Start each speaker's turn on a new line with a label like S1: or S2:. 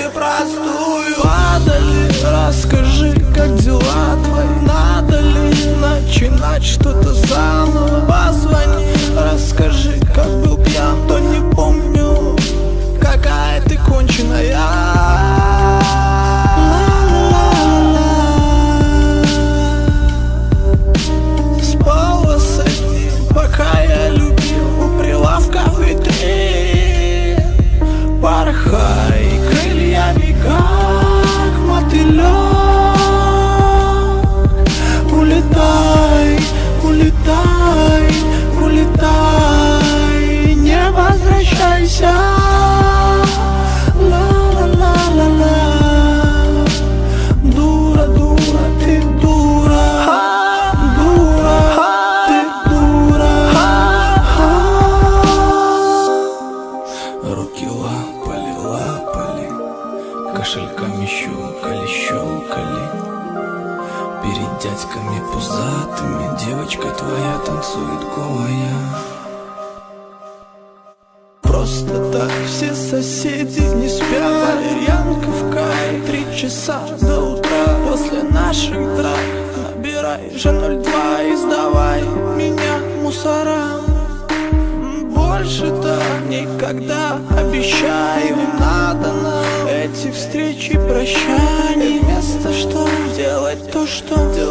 S1: себе простую.
S2: Падали, расскажи, как дела твои. Надо
S1: Кошельками щелкали, щелкали. Перед дядьками пузатыми Девочка твоя танцует голая
S2: Просто так все соседи не спят. Валерьянка в кай Три часа до утра. После наших драк Набирай же 02 и сдавай Меня мусора. Больше так никогда Обещаю, встречи прощаний. Вместо что делать то, что делают